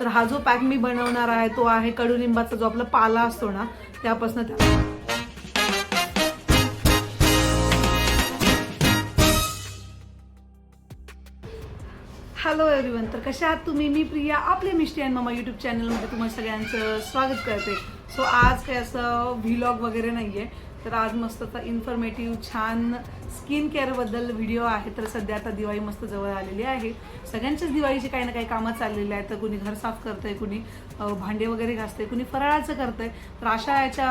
तर हा जो पॅक मी बनवणार आहे तो आहे कडुलिंबाचा जो आपला पाला असतो ना त्यापासून त्या हॅलो एव्हरीवन तर कशा आहात तुम्ही? मी प्रिया आपले मिस्टी अँड मामा यूट्यूब चॅनलमध्ये तुम्हाला सगळ्यांचं स्वागत करते. सो आज काही असं व्हिलॉग वगैरे नाही आहे तर आज मस्त असा इन्फॉर्मेटिव्ह छान स्किन केअरबद्दल व्हिडिओ आहे तर सध्या आता दिवाळी मस्त जवळ आलेली आहे. सगळ्यांच्याच दिवाळीची काही ना काही कामं चाललेली आहेत. तर कुणी घर साफ करतंय कुणी भांडे वगैरे घासतंय कुणी फराळाचं करतंय. तर अशा याच्या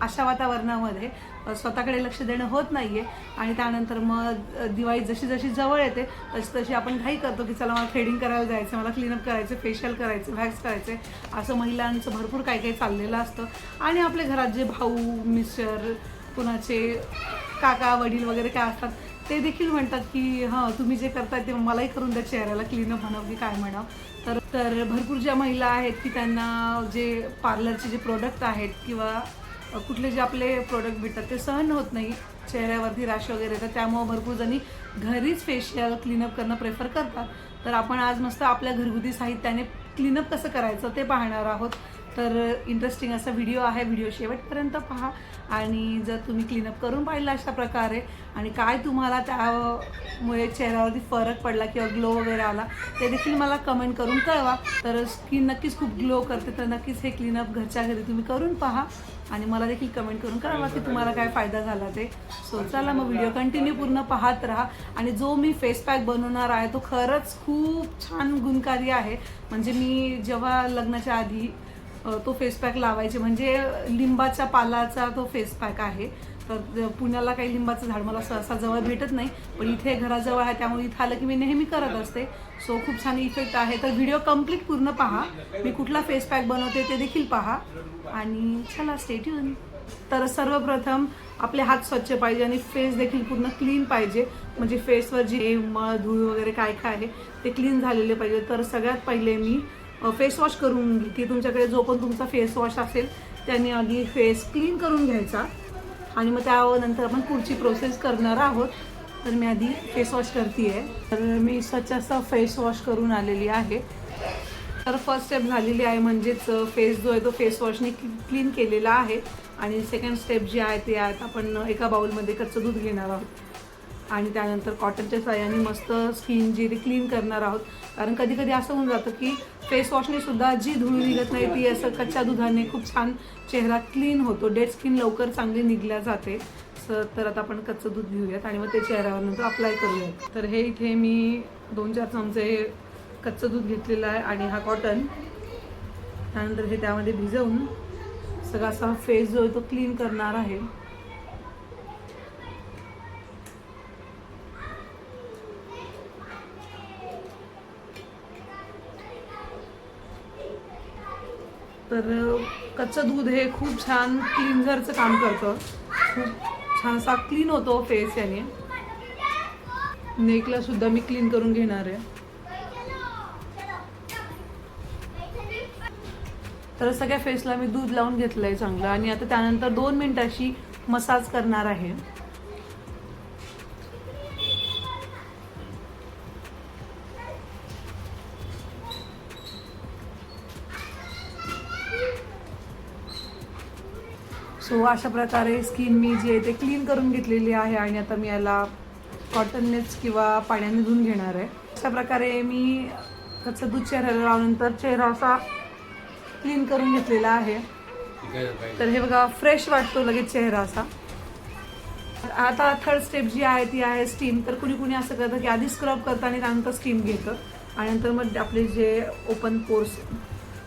अशा वातावरणामध्ये स्वतःकडे लक्ष देणं होत नाही आहे आणि त्यानंतर मग दिवाळी जशी जशी जवळ येते तशी तशी आपण घाई करतो की चला मला थ्रेडिंग करायला जायचं मला क्लीनअप करायचं फेशियल करायचं व्हॅक्स करायचे असं महिलांचं भरपूर काही काही चाललेलं असतं. आणि आपल्या घरात जे भाऊ मिस्टर कुणाचे काका वडील वगैरे काय असतात ते देखील म्हणतात की हां तुम्ही जे करताय ते मलाही करून द्या चेहऱ्याला क्लीनअप म्हणावं की काय म्हणावं तर तर भरपूर ज्या महिला आहेत की त्यांना जे पार्लरचे जे प्रोडक्ट आहेत किंवा कुठले जे आपले प्रोडक्ट भेटतात ते सहन होत नाही चेहऱ्यावरती राश वगैरे तर त्यामुळं भरपूर जणी घरीच फेशियल क्लीनअप करणं प्रेफर करतात. तर आपण आज मस्त आपल्या घरगुती साहित्याने क्लीनअप कसं करायचं ते पाहणार आहोत. तर इंटरेस्टिंग असा व्हिडिओ आहे. व्हिडिओ शेवटपर्यंत पहा. आणि जर तुम्ही क्लीनअप करून पाहिलं अशा प्रकारे आणि काय तुम्हाला त्यामुळे चेहऱ्यावरती फरक पडला किंवा ग्लो वगैरे आला ते देखील मला कमेंट करून कळवा. तर स्किन नक्कीच खूप ग्लो करते. तर नक्कीच हे क्लीनअप घरच्या घरी तुम्ही करून पहा. आणि मला देखील कमेंट करून कळवा की तुम्हाला काय फायदा झाला ते. सो चला मग व्हिडिओ कंटिन्यू पूर्ण पाहत राहा. आणि जो मी फेस पॅक बनवणार आहे तो खरंच खूप छान गुणकारी आहे. म्हणजे मी जेव्हा लग्नाच्या आधी तो फेस पॅक लावायचे. म्हणजे लिंबाच्या पालाचा तो फेस पॅक आहे. तर पुण्याला काही लिंबाचं झाड मला सहसा जवळ भेटत नाही. पण इथे घराजवळ आहे. त्यामुळे इथं आलं की मी नेहमी करत असते. सो खूप छान इफेक्ट आहे. तर व्हिडिओ कंप्लीट पूर्ण पहा. मी कुठला फेस पॅक बनवते ते देखील पहा. आणि चला स्टेट येऊन तर सर्वप्रथम आपले हात स्वच्छ पाहिजे आणि फेस देखील पूर्ण क्लीन पाहिजे. म्हणजे फेसवर जे मळ धूळ वगैरे काय काय आहे ते क्लीन झालेले पाहिजे. तर सगळ्यात पहिले मी फेस वॉश करून घेते तुमच्याकडे जो पण तुमचा फेस वॉश असेल त्याने आधी फेस क्लीन करून घ्यायचा. आणि मग त्यानंतर आपण पुढची प्रोसेस करणार आहोत. तर मी आधी फेस वॉश करते आहे तर मी स्वच्छ असं फेस वॉश करून आलेली आहे. तर फर्स्ट स्टेप झालेली आहे म्हणजेच फेस जो आहे तो फेस वॉशने क्लीन केलेला आहे. आणि सेकंड स्टेप जी आहे ते आहेत आपण एका बाउलमध्ये कच्चं दूध घेणार आहोत. आणि त्यानंतर कॉटनच्या साह्याने मस्त स्किन जी ती क्लीन करणार आहोत. कारण कधी कधी असं होऊन जातं की फेस वॉशने सुद्धा जी धूळ निघत नाही ती असं कच्च्या दुधाने खूप छान चेहरा क्लीन होतो. डेड स्किन लवकर चांगली निघल्या जाते. स- तर आता आपण कच्चं दूध घेऊयात आणि मग ते चेहऱ्यावर नंतर अप्लाय करूयात. तर हे इथे मी दोन चार चमचे कच्चं दूध घेतलेलं आहे आणि हा कॉटन त्यानंतर हे त्यामध्ये भिजवून सगळा असा फेस जो आहे तो क्लीन करणार आहे. तर कच्चं दूध हे खूप छान क्लिन्झरचं काम करतं. खूप छान असा क्लीन होतो फेस याने. नेकला सुद्धा मी क्लीन करून घेणार आहे. तर सगळ्या फेसला मी दूध लावून घेतलं आहे चांगलं. आणि आता त्यानंतर दोन मिनिटाशी मसाज करणार आहे. सो अशा प्रकारे स्किन मी जी आहे ते क्लीन करून घेतलेली आहे आणि आता मी याला कॉटननेच किंवा पाण्याने धुवून घेणार आहे. अशा प्रकारे मी कच्चं दूध चेहऱ्याला लावल्यानंतर चेहरा असा क्लीन करून घेतलेला आहे. तर हे बघा फ्रेश वाटतो लगेच चेहरा असा. आता थर्ड स्टेप जी आहे ती आहे स्टीम तर कुणी कुणी असं करतं की आधी स्क्रब करतं आणि त्यानंतर स्टीम घेतं. आणि नंतर मग आपले जे open pores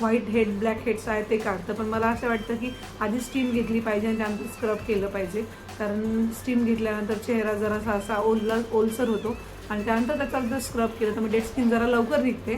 white head black heads आहेत ते काढतं. पण मला असं वाटतं की आधी स्टीम घेतली पाहिजे आणि त्यानंतर स्क्रब केलं पाहिजे. कारण स्टीम घेतल्यानंतर चेहरा जरासा असा ओलला ओलसर होतो. आणि त्यानंतर त्याचा जर स्क्रब केलं तर मग डेड स्किन जरा लवकर निघते.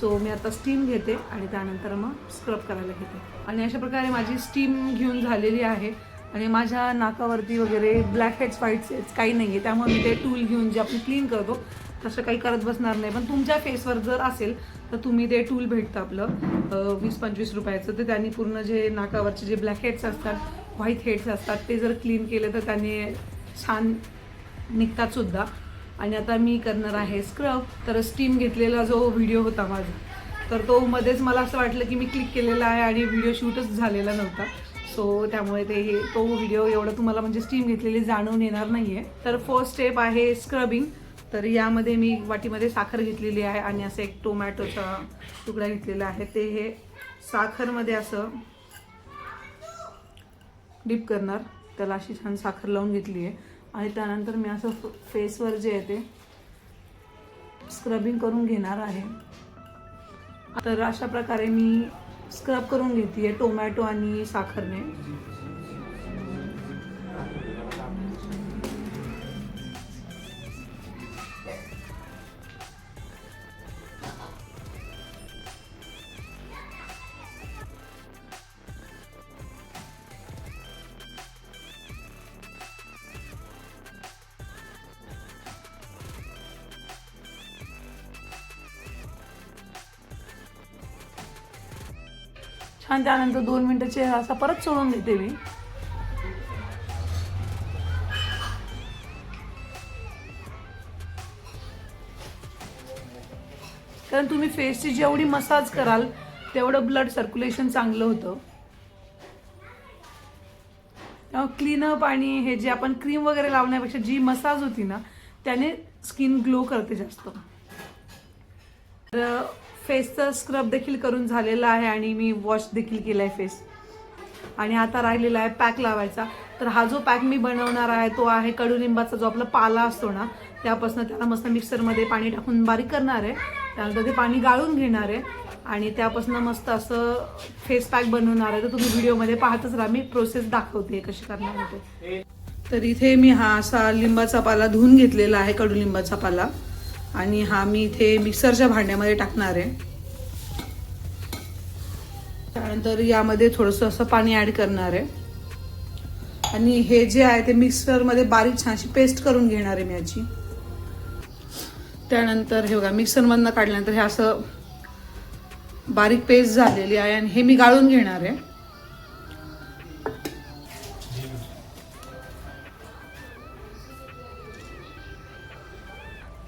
सो मी आता स्टीम घेते आणि त्यानंतर मग स्क्रब करायला घेते. आणि अशा प्रकारे माझी स्टीम घेऊन झालेली आहे. आणि माझ्या नाकावरती वगैरे ब्लॅक हेड्स व्हाईट्स हेड्स काही नाही आहे त्यामुळे मी ते टूल घेऊन जे आपण क्लीन करतो तसं काही करत बसणार नाही. पण तुमच्या फेसवर जर असेल तर तुम्ही ते टूल भेटतं आपलं. वीस पंचवीस रुपयाचं. तर त्यांनी पूर्ण जे नाकावरचे जे ब्लॅक हेड्स असतात व्हाईट हेड्स असतात ते जर क्लीन केले तर त्याने छान निघतात सुद्धा. आणि आता मी करणार आहे स्क्रब तर स्टीम घेतलेला जो व्हिडिओ होता माझा तर तो मध्येच मला असं वाटलं की मी क्लिक केलेला आहे आणि व्हिडिओ शूटच झालेला नव्हता. सो त्यामुळे ते हे तो व्हिडिओ एवढं तुम्हाला म्हणजे स्टीम घेतलेली जाणून येणार नाही आहे तर फर्स्ट स्टेप आहे स्क्रबिंग तर यामध्ये मी वाटीमध्ये साखर घेतलेली आहे आणि असं एक टोमॅटोचा तुकडा घेतलेला आहे. ते हे साखरमध्ये असं डीप करणार. त्याला अशी छान साखर लावून घेतली आहे. आणि त्यानंतर मी असं फ- फेसवर जे आहे ते स्क्रबिंग करून घेणार आहे. तर अशा प्रकारे मी स्क्रब करून घेते टोमॅटो आणि साखरने. छान त्यानंतर दोन मिनटं चेहरा असा परत सोडून देते मी. कारण तुम्ही फेसची जेवढी मसाज कराल तेवढं ब्लड सर्क्युलेशन चांगलं होतं. त्यामुळे क्लीनअप आणि हे जे आपण क्रीम वगैरे लावण्यापेक्षा जी मसाज होती ना त्याने स्किन ग्लो करते जास्त. तर फेसचा स्क्रब देखील करून झालेला आहे आणि मी वॉश देखील केला आहे फेस आणि आता राहिलेला आहे पॅक लावायचा. तर हा जो पॅक मी बनवणार आहे तो आहे कडुलिंबाचा जो आपला पाला असतो ना त्यापासून त्याला मस्त मिक्सरमध्ये पाणी टाकून बारीक करणार आहे. त्यानंतर ते पाणी गाळून घेणार आहे. आणि त्यापासून मस्त असं फेस पॅक बनवणार आहे. तर तुम्ही व्हिडिओमध्ये पाहतच राहा. मी प्रोसेस दाखवते कशी करणार होते तर इथे मी हा असा लिंबाचा पाला धुवून घेतलेला आहे कडुलिंबाचा पाला. आणि हा मी इथे मिक्सरच्या भांड्यामध्ये टाकणार आहे. त्यानंतर यामध्ये थोडंसं असं पाणी ॲड करणार आहे. आणि हे जे आहे ते मिक्सरमध्ये बारीक छानशी पेस्ट करून घेणार आहे मी याची. त्यानंतर हे बघा मिक्सरमधनं काढल्यानंतर हे असं बारीक पेस्ट झालेली आहे आणि हे मी गाळून घेणार आहे.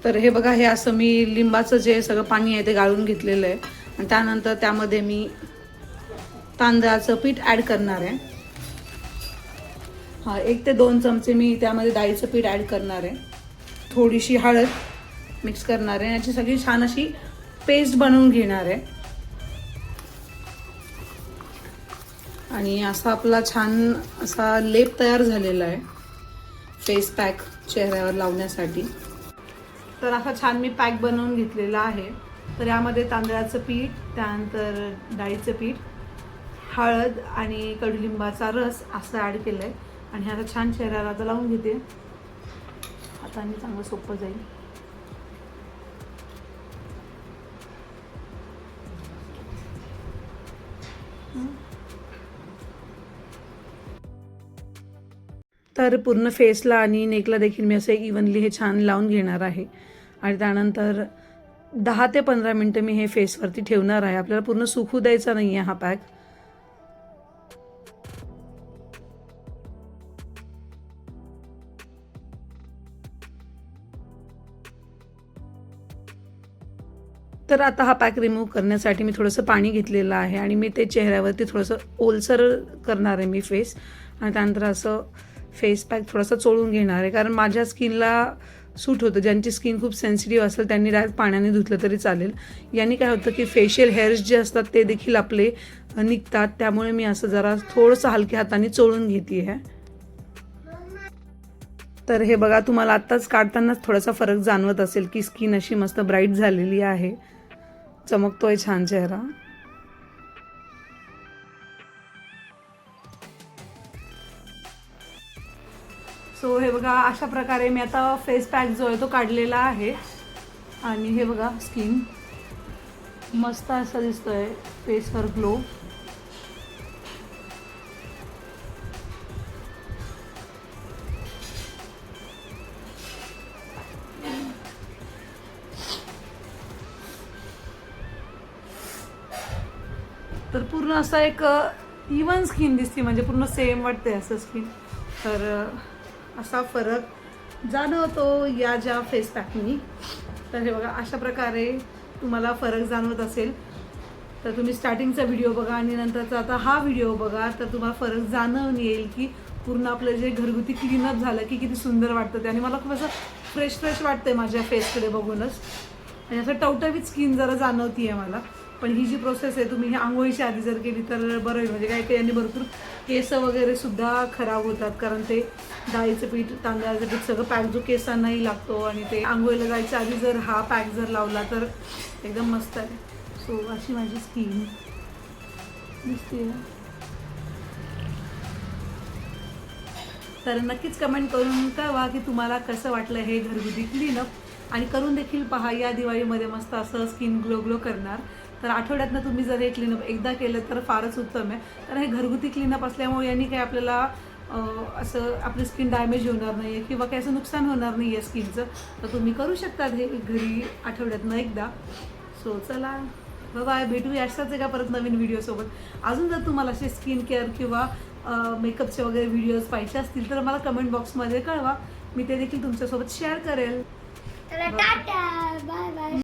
तर हे बघा हे असं मी लिंबाचं जे सगळं पाणी आहे ते गाळून घेतलेलं आहे. आणि त्यानंतर त्यामध्ये मी तांदळाचं पीठ ॲड करणार आहे. हा एक ते दोन चमचे मी त्यामध्ये डाळीचं पीठ ॲड करणार आहे. थोडीशी हळद मिक्स करणार आहे. याची सगळी छान अशी पेस्ट बनवून घेणार आहे. आणि असा आपला छान असा लेप तयार झालेला आहे. फेस पॅक चेहऱ्यावर लावण्यासाठी. तर असा छान मी पॅक बनवून घेतलेला आहे. तर यामध्ये तांदळाचं पीठ त्यानंतर डाळीचं पीठ हळद आणि कडुलिंबाचा रस असं ॲड केलं आहे आणि ह्याचा आता छान चेहऱ्याला आता लावून घेते. आता मी चांगलं सोपं जाईल. तर पूर्ण फेसला आणि नेकला देखील मी असं इव्हनली हे छान लावून घेणार आहे. आणि त्यानंतर दहा ते पंधरा मिनटं मी हे फेसवरती ठेवणार आहे. आपल्याला पूर्ण सुकू द्यायचा नाही आहे हा पॅक तर आता हा पॅक रिमूव्ह करण्यासाठी मी थोडंसं पाणी घेतलेलं आहे आणि मी ते चेहऱ्यावरती थोडंसं ओलसर करणार आहे मी फेस आणि त्यानंतर असं फेस पॅक थोडासा चोळून घेणार आहे. कारण माझ्या स्किनला सूट होतं. ज्यांची स्किन खूप सेन्सिटिव्ह असेल त्यांनी डायरेक्ट पाण्याने धुतलं तरी चालेल. यांनी काय होतं की फेशियल हेअर्स जे असतात ते देखील आपले निघतात. त्यामुळे मी असं जरा थोडंसं हलक्या हाताने चोळून घेते आहे तर हे बघा तुम्हाला आत्ताच काढतानाच थोडासा फरक जाणवत असेल की स्किन अशी मस्त ब्राईट झालेली आहे. चमकतोय छान चेहरा. सो हे बघा अशा प्रकारे मी आता फेस पॅक जो आहे तो काढलेला आहे. आणि हे बघा स्किन मस्त असं दिसतोय फेसवर ग्लो तर पूर्ण असं एक इवन स्किन दिसते म्हणजे पूर्ण सेम वाटते असं स्किन तर uh, असा फरक जाणवतो या ज्या फेस पॅकनी तर हे बघा अशा प्रकारे तुम्हाला फरक जाणवत असेल. तर तुम्ही स्टार्टिंगचा व्हिडिओ बघा आणि नंतरचा आता हा व्हिडिओ बघा तर तुम्हाला फरक जाणवून येईल की पूर्ण आपलं जे घरगुती क्लीनअप झालं की किती सुंदर वाटतं ते. आणि मला खूप असं फ्रेश फ्रेश वाटतंय माझ्या फेसकडे बघूनच. आणि असं टवटवीत स्किन जरा जाणवती आहे मला. पण ही जी प्रोसेस आहे तुम्ही ही आंघोळीच्या आधी जर केली तर बरं होईल. म्हणजे काही काही यांनी भरपूर केस वगैरे सुद्धा खराब होतात कारण ते डाळीचं पीठ तांदळाचं पीठ सगळं पॅक जो केसांनाही लागतो आणि ते आंघोळीला जायच्या आधी जर हा पॅक जर लावला तर एकदम मस्त आहे. सो अशी माझी स्किन दिसते. तर नक्कीच कमेंट करून कळवा की तुम्हाला कसं वाटलं हे घरगुती क्लीनअप आणि करून देखील पहा या दिवाळीमध्ये मस्त असं स्किन ग्लो ग्लो करणार. तर आठवड्यातनं तुम्ही जर हे क्लीनअप एकदा केलं तर फारच उत्तम आहे. कारण हे घरगुती क्लीनअप असल्यामुळे यांनी काही आपल्याला असं आपली स्किन डॅमेज होणार नाही आहे किंवा काही असं नुकसान होणार नाही आहे स्किनचं तर तुम्ही करू शकतात हे घरी आठवड्यातनं एकदा. सो चला. बाय भेटूया अशाच एका परत नवीन व्हिडिओसोबत अजून जर तुम्हाला असे स्किन केअर किंवा मेकअपचे वगैरे व्हिडिओज पाहिजे असतील तर मला कमेंट बॉक्समध्ये कळवा. मी ते देखील तुमच्यासोबत शेअर करेल. Bye bye